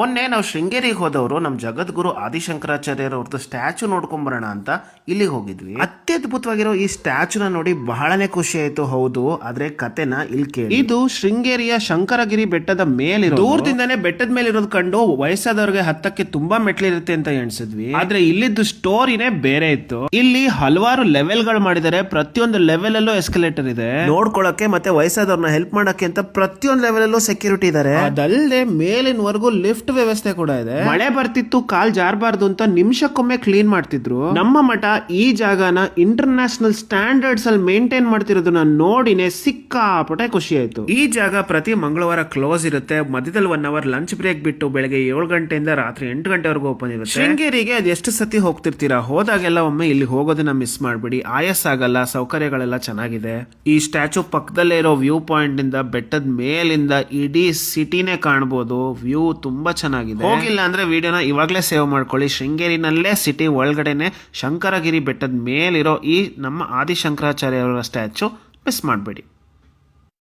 ಮೊನ್ನೆ ನಾವು ಶೃಂಗೇರಿಗೆ ಹೋದವರು ನಮ್ಮ ಜಗದ್ಗುರು ಆದಿಶಂಕರಾಚಾರ್ಯರ ಅವ್ರದ್ದು ಸ್ಟ್ಯಾಚು ನೋಡ್ಕೊಂಬರೋಣ ಅಂತ ಇಲ್ಲಿಗೆ ಹೋಗಿದ್ವಿ. ಅತ್ಯದ್ಭುತವಾಗಿರೋ ಈ ಸ್ಟ್ಯಾಚುನ ನೋಡಿ ಬಹಳನೇ ಖುಷಿ ಆಯ್ತು. ಹೌದು ಆದ್ರೆ ಕತೆನ ಇಲ್ಲಿ ಕೇಳಿ. ಇದು ಶೃಂಗೇರಿಯ ಶಂಕರಗಿರಿ ಬೆಟ್ಟದ ಮೇಲಿರೋ ದೂರದಿಂದಾನೇ ಬೆಟ್ಟದ ಮೇಲೆ ಇರೋದು ಕಂಡು ವಯಸ್ಸಾದವ್ರಿಗೆ ಹತ್ತಕ್ಕೆ ತುಂಬಾ ಮೆಟ್ಲಿರುತ್ತೆ ಅಂತ ಎಣಿಸಿದ್ವಿ. ಆದ್ರೆ ಇಲ್ಲಿದ್ದು ಸ್ಟೋರಿನೇ ಬೇರೆ ಇತ್ತು. ಇಲ್ಲಿ ಹಲವಾರು ಲೆವೆಲ್ಗಳು ಮಾಡಿದ್ದಾರೆ. ಪ್ರತಿಯೊಂದು ಲೆವೆಲ್ ಅಲ್ಲೂ ಎಸ್ಕಲೇಟರ್ ಇದೆ. ನೋಡ್ಕೊಳಕ್ಕೆ ಮತ್ತೆ ವಯಸ್ಸಾದವ್ರನ್ನ ಹೆಲ್ಪ್ ಮಾಡಕ್ಕೆ ಅಂತ ಪ್ರತಿಯೊಂದು ಲೆವೆಲ್ ಅಲ್ಲೂ ಸೆಕ್ಯೂರಿಟಿ ಇದಾರೆ. ಅದಲ್ಲದೆ ಮೇಲಿನವರೆಗೂ ಲಿಫ್ಟ್ ವ್ಯವಸ್ಥೆ ಕೂಡ ಇದೆ. ಮಳೆ ಬರ್ತಿತ್ತು, ಕಾಲ್ ಜಾರಬಾರ್ದು ಅಂತ ನಿಮಿಷಕ್ಕೊಮ್ಮೆ ಕ್ಲೀನ್ ಮಾಡ್ತಿದ್ರು. ನಮ್ಮ ಮಠ ಈ ಜಾಗನ ಇಂಟರ್ನ್ಯಾಷನಲ್ ಸ್ಟ್ಯಾಂಡರ್ಡ್ಸ್ ಅಲ್ಲಿ ಮೇಂಟೈನ್ ಮಾಡ್ತಿರೋದನ್ನ ನೋಡಿನೇ ಸಿಕ್ಕಾಪಟ್ಟೆ ಖುಷಿ ಆಯ್ತು. ಈ ಜಾಗ ಪ್ರತಿ ಮಂಗಳವಾರ ಕ್ಲೋಸ್ ಇರುತ್ತೆ. ಮಧ್ಯದಲ್ಲಿ ಒನ್ ಅವರ್ ಲಂಚ್ ಬ್ರೇಕ್ ಬಿಟ್ಟು ಬೆಳಗ್ಗೆ ಏಳು ಗಂಟೆಯಿಂದ ರಾತ್ರಿ ಎಂಟು ಗಂಟೆವರೆಗೂ ಓಪನ್ ಇರುತ್ತೆ. ಶೃಂಗೇರಿಗೆ ಅದು ಎಷ್ಟು ಸತಿ ಹೋಗ್ತಿರ್ತೀರಾ? ಹೋದಾಗೆಲ್ಲ ಒಮ್ಮೆ ಇಲ್ಲಿ ಹೋಗೋದನ್ನ ಮಿಸ್ ಮಾಡ್ಬಿಡಿ. ಆಯಸ್ ಆಗಲ್ಲ, ಸೌಕರ್ಯಗಳೆಲ್ಲ ಚೆನ್ನಾಗಿದೆ. ಈ ಸ್ಟ್ಯಾಚು ಪಕ್ಕದಲ್ಲೇ ಇರೋ ವ್ಯೂ ಪಾಯಿಂಟ್ ಇಂದ, ಬೆಟ್ಟದ ಮೇಲಿಂದ ಇಡೀ ಸಿಟಿನೇ ಕಾಣಬಹುದು ವ್ಯೂ ತುಂಬಾ ಚೆನ್ನಾಗಿದೆ. ಹೋಗಿಲ್ಲ ಅಂದ್ರೆ ವಿಡಿಯೋನ ಇವಾಗಲೇ ಸೇವ್ ಮಾಡ್ಕೊಳ್ಳಿ. ಶೃಂಗೇರಿನಲ್ಲೇ ಸಿಟಿ ಒಳಗಡೆನೆ ಶಂಕರಗಿರಿ ಬೆಟ್ಟದ ಮೇಲಿರೋ ಈ ನಮ್ಮ ಆದಿಶಂಕರಾಚಾರ್ಯ ಅವರ ಸ್ಟ್ಯಾಚು ಮಿಸ್ ಮಾಡಬೇಡಿ.